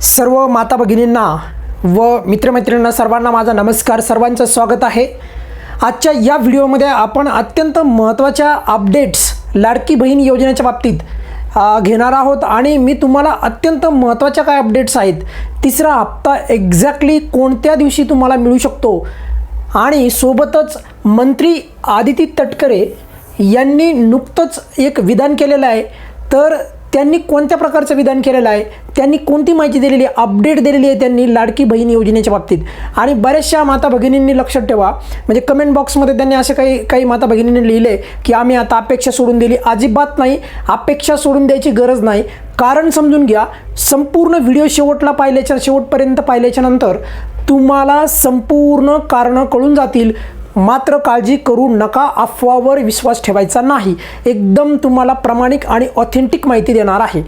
सर्व माता भगिनींना व मित्रमैत्रिणींना सर्वांना माझा नमस्कार. सर्वांचं स्वागत आहे. आजच्या या व्हिडिओमध्ये आपण अत्यंत महत्त्वाच्या अपडेट्स लाडकी बहीण योजनेच्या बाबतीत घेणार आहोत आणि मी तुम्हाला अत्यंत महत्त्वाच्या काय अपडेट्स आहेत तिसरा हप्ता एक्झॅक्टली कोणत्या दिवशी तुम्हाला मिळू शकतो? आणि सोबतच मंत्री आदिती तटकरे यांनी नुकतंच एक विधान केलेलं आहे. तर त्यांनी कोणत्या प्रकारचं विधान केलेलं आहे? त्यांनी कोणती माहिती दिलेली आहे? अपडेट दिलेली आहे त्यांनी लाडकी बहीण योजनेच्या बाबतीत. आणि बऱ्याचशा माता भगिनींनी लक्षात ठेवा म्हणजे कमेंट बॉक्समध्ये त्यांनी असे काही काही माता भगिनींनी लिहिले की आम्ही आता अपेक्षा सोडून दिली. अजिबात नाही. अपेक्षा सोडून द्यायची गरज नाही. कारण समजून घ्या संपूर्ण व्हिडिओ शेवटला पाहिल्याच्या शेवटपर्यंत पाहिल्याच्या नंतर तुम्हाला संपूर्ण कारणं कळून जातील. मात्र काळजी करू नका अफवावर विश्वास ठेवायचा नाही. एकदम तुम्हाला प्रामाणिक आणि ऑथेंटिक माहिती देणार आहे.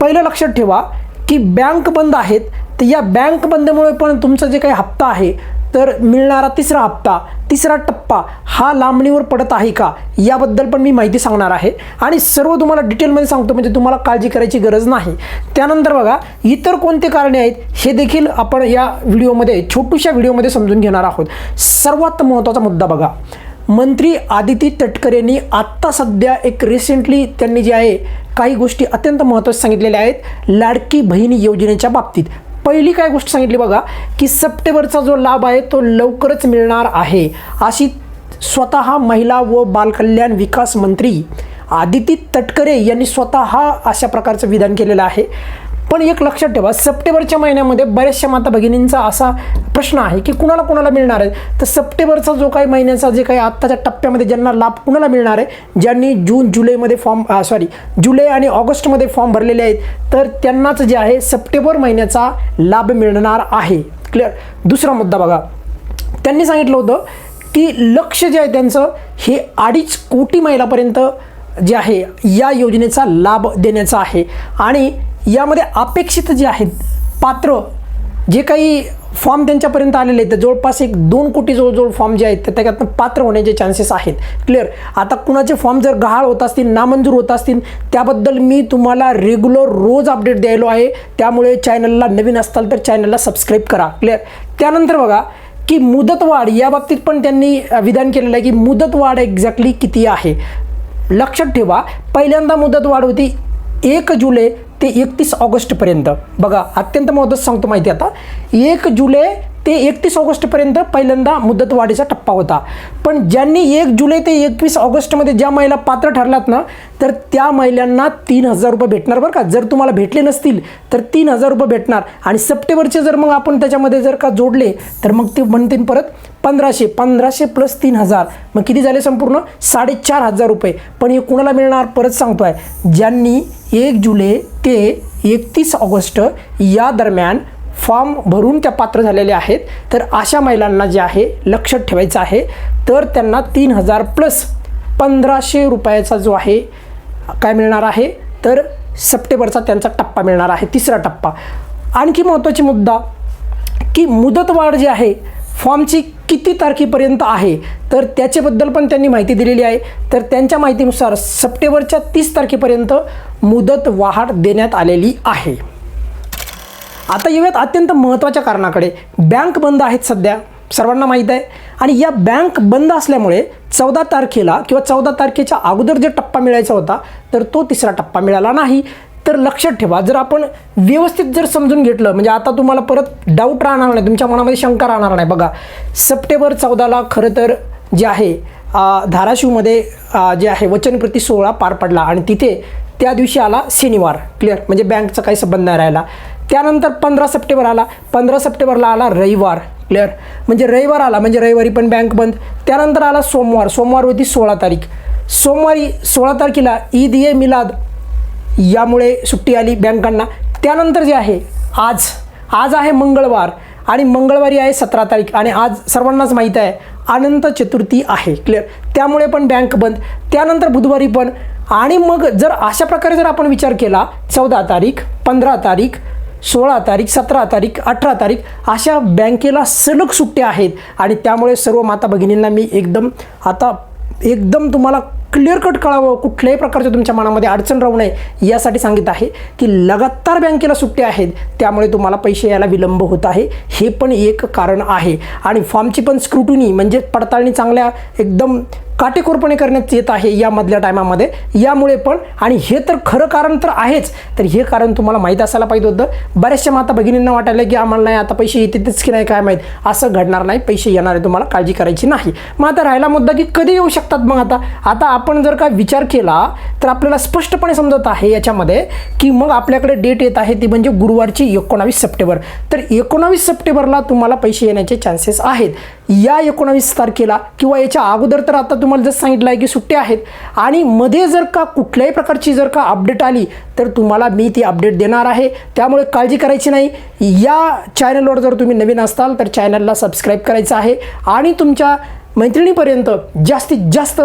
पहिलं लक्षात ठेवा की बँक बंद आहेत. तर या बँक बंदमुळे पण तुमचा जे काही हप्ता आहे तर मिळणारा तिसरा हप्ता तिसरा टप्पा हा लांबणीवर पडत आहे का? याबद्दल पण मी माहिती सांगणार आहे. आणि सर्व तुम्हाला डिटेलमध्ये सांगतो म्हणजे तुम्हाला काळजी करायची गरज नाही. त्यानंतर बघा इतर कोणते कारणे आहेत? हे देखील आपण या व्हिडिओमध्ये छोटूशा व्हिडिओमध्ये समजून घेणार आहोत. सर्वात महत्त्वाचा मुद्दा बघा. मंत्री आदिती तटकरेंनी आत्ता सध्या एक रिसेंटली त्यांनी जे आहे काही गोष्टी अत्यंत महत्त्वाच्या सांगितलेल्या आहेत. लाडकी बहिणी योजनेच्या बाबतीत. पहिली काय गोष्ट सांगितली बघा की सप्टेंबरचा जो लाभ आहे तो लवकरच मिळणार आहे. अशी स्वतः महिला व बालकल्याण विकास मंत्री आदिती तटकरे यांनी स्वतः अशा प्रकारचं विधान केलेलं आहे. पण एक लक्षात ठेवा सप्टेंबरच्या महिन्यामध्ये बऱ्याचशा माता भगिनींचा असा प्रश्न आहे की कुणाला कुणाला मिळणार आहे? तर सप्टेंबरचा जो काही महिन्याचा जे काही आत्ताच्या टप्प्यामध्ये ज्यांना लाभ कुणाला मिळणार आहे? ज्यांनी जून जुलैमध्ये फॉर्म सॉरी जुलै आणि ऑगस्टमध्ये फॉर्म भरलेले आहेत तर त्यांनाच जे आहे सप्टेंबर महिन्याचा लाभ मिळणार आहे. क्लिअर दुसरा मुद्दा बघा. त्यांनी सांगितलं होतं की लक्ष जे आहे त्यांचं हे अडीच कोटी महिलापर्यंत जे आहे या योजनेचा लाभ देण्याचा आहे. आणि यामध्ये अपेक्षित जे आहेत पात्र जे काही फॉर्म त्यांच्यापर्यंत आलेले आहेत तर जवळपास एक दोन कोटी जवळजवळ फॉर्म जे आहेत तर त्याच्यातनं पात्र होण्याचे चान्सेस आहेत. क्लिअर आता कुणाचे फॉर्म जर गहाळ होत असतील नामंजूर होत असतील त्याबद्दल मी तुम्हाला रेग्युलर रोज अपडेट द्यायलो आहे. त्यामुळे चॅनलला नवीन असताल तर चॅनलला सबस्क्राईब करा. क्लिअर त्यानंतर बघा की मुदतवाढ या बाबतीत पण त्यांनी विधान केलेलं आहे की मुदतवाढ एक्झॅक्टली किती आहे? लक्षात ठेवा पहिल्यांदा मुदतवाढ होती एक जुलै ते एकतीस ऑगस्टपर्यंत. बघा अत्यंत महत्त्वाचं सांगतो माहिती आता. एक जुलै ते एकतीस ऑगस्टपर्यंत पहिल्यांदा मुदतवाढीचा टप्पा होता. पण ज्यांनी एक जुलै ते एकवीस ऑगस्टमध्ये ज्या महिला पात्र ठरल्यात ना तर त्या महिलांना तीन हजार रुपये भेटणार बरं का. जर तुम्हाला भेटले नसतील तर तीन हजार रुपये भेटणार. आणि सप्टेंबरचे जर मग आपण त्याच्यामध्ये जर का जोडले तर मग ते म्हणतील परत पंधराशे पंधराशे प्लस तीन हजार. मग किती झाले संपूर्ण? साडेचार हजार रुपये. पण हे कुणाला मिळणार? परत सांगतोय. ज्यांनी एक जुलै ते एकतीस ऑगस्ट या दरम्यान फॉर्म भरून त्या पात्र झालेल्या आहेत. तर अशा महिलांना जे आहे लक्षात ठेवायचं आहे. तर त्यांना तीन हजार प्लस पंधराशे रुपयाचा जो आहे काय मिळणार आहे? तर सप्टेंबरचा त्यांचा टप्पा मिळणार आहे तिसरा टप्पा. आणखी महत्त्वाची मुद्दा की मुदतवाढ जी आहे फॉर्मची किती तारखेपर्यंत आहे? तर त्याच्याबद्दल पण त्यांनी माहिती दिलेली आहे. तर त्यांच्या माहितीनुसार सप्टेंबरच्या तीस तारखेपर्यंत मुदत वाढ देण्यात आलेली आहे. आता येऊयात अत्यंत महत्त्वाच्या कारणाकडे. बँक बंद आहेत सध्या सर्वांना माहीत आहे. आणि या बँक बंद असल्यामुळे चौदा तारखेला किंवा चौदा तारखेच्या अगोदर जे टप्पा मिळायचा होता तर तो तिसरा टप्पा मिळाला नाही. तर लक्षात ठेवा जर आपण व्यवस्थित जर समजून घेतलं म्हणजे आता तुम्हाला परत डाऊट राहणार नाही तुमच्या मनामध्ये शंका राहणार नाही. बघा सप्टेंबर चौदाला खरं तर जे आहे धाराशिवमध्ये जे आहे वचनप्रती सोहळा पार पडला. आणि तिथे त्या दिवशी आला शनिवार क्लिअर म्हणजे बँकचा काही संबंध नाही राहिला. त्यानंतर पंधरा सप्टेंबर आला. पंधरा सप्टेंबरला आला रविवार. क्लिअर म्हणजे रविवार आला म्हणजे रविवारी पण बँक बंद. त्यानंतर आला सोमवार. सोमवार होती सोळा तारीख. सोमवारी सोळा तारखेला ईद ए मिलाद यामुळे सुट्टी आली बँकांना. त्यानंतर जे आहे आज आज आहे मंगळवार आणि मंगळवारी आहे सतरा तारीख. आणि आज सर्वांनाच माहीत आहे अनंत चतुर्थी आहे. क्लिअर त्यामुळे पण बँक बंद. त्यानंतर बुधवारी पण. आणि मग जर अशा प्रकारे जर आपण विचार केला चौदा तारीख पंधरा तारीख सोळा तारीख सतरा तारीख अठरा तारीख अशा बँकेला सलग सुट्ट्या आहेत. आणि त्यामुळे सर्व माता भगिनींना मी एकदम आता एकदम तुम्हाला क्लिअर कट कळावं कुठल्याही प्रकारच्या तुमच्या मनामध्ये अडचण राहू नये यासाठी सांगित आहे की लगातार बँकेला सुट्ट्या आहेत. त्यामुळे तुम्हाला पैसे यायला विलंब होत आहे. हे पण एक कारण आहे. आणि फॉर्मची पण स्क्रुटनी म्हणजे पडताळणी चांगल्या एकदम काटेकोरपणे करण्यात येत आहे यामधल्या टायमामध्ये. यामुळे पण आणि हे तर खरं कारण तर आहेच तर हे कारण तुम्हाला माहीत असायला पाहिजे होतं. बऱ्याचशा माता भगिनींना वाटायला की आम्हाला नाही आता पैसे येतेच की नाही काय माहीत? असं घडणार नाही पैसे येणार आहे तुम्हाला काळजी करायची नाही. मग आता राहिला मुद्दा की कधी येऊ शकतात मग आता? आता आपण जर का विचार केला तर आपल्याला स्पष्टपणे समजत आहे याच्यामध्ये की मग आपल्याकडे डेट येत आहे ती म्हणजे गुरुवारची एकोणावीस सप्टेंबर. तर एकोणावीस सप्टेंबरला तुम्हाला पैसे येण्याचे चान्सेस आहेत. या एकोणावीस तारखेला किंवा याच्या अगोदर तर आता तुम्हाला जर सांगितलं आहे की सुट्ट्या आहेत. आणि मध्ये जर का कुठल्याही प्रकारची जर का अपडेट आली तर तुम्हाला मी ती अपडेट देणार आहे. त्यामुळे काळजी करायची नाही. या चॅनलवर जर तुम्ही नवीन असताल तर चॅनलला सबस्क्राईब करायचं आहे. आणि तुमच्या मैत्रिणीपर्यंत जास्तीत जास्त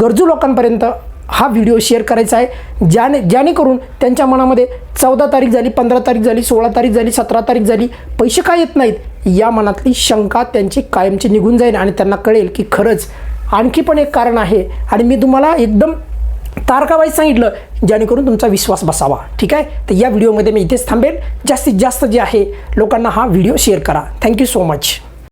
गरजू लोकांपर्यंत हा व्हिडिओ शेअर करायचा आहे. ज्याने जेणेकरून त्यांच्या मनामध्ये चौदा तारीख झाली पंधरा तारीख झाली सोळा तारीख झाली सतरा तारीख झाली पैसे काय येत नाहीत? या मनातली शंका त्यांची कायमची निघून जाईल आणि त्यांना कळेल की खरंच आणखी पण एक कारण आहे. आणि मी तुम्हाला एकदम तारकावाईज सांगितलं जेणेकरून तुमचा विश्वास बसावा. ठीक आहे? तर या व्हिडिओमध्ये मी इथेच थांबेल जास्तीत जास्त जे आहे लोकांना हा व्हिडिओ शेअर करा. Thank you so much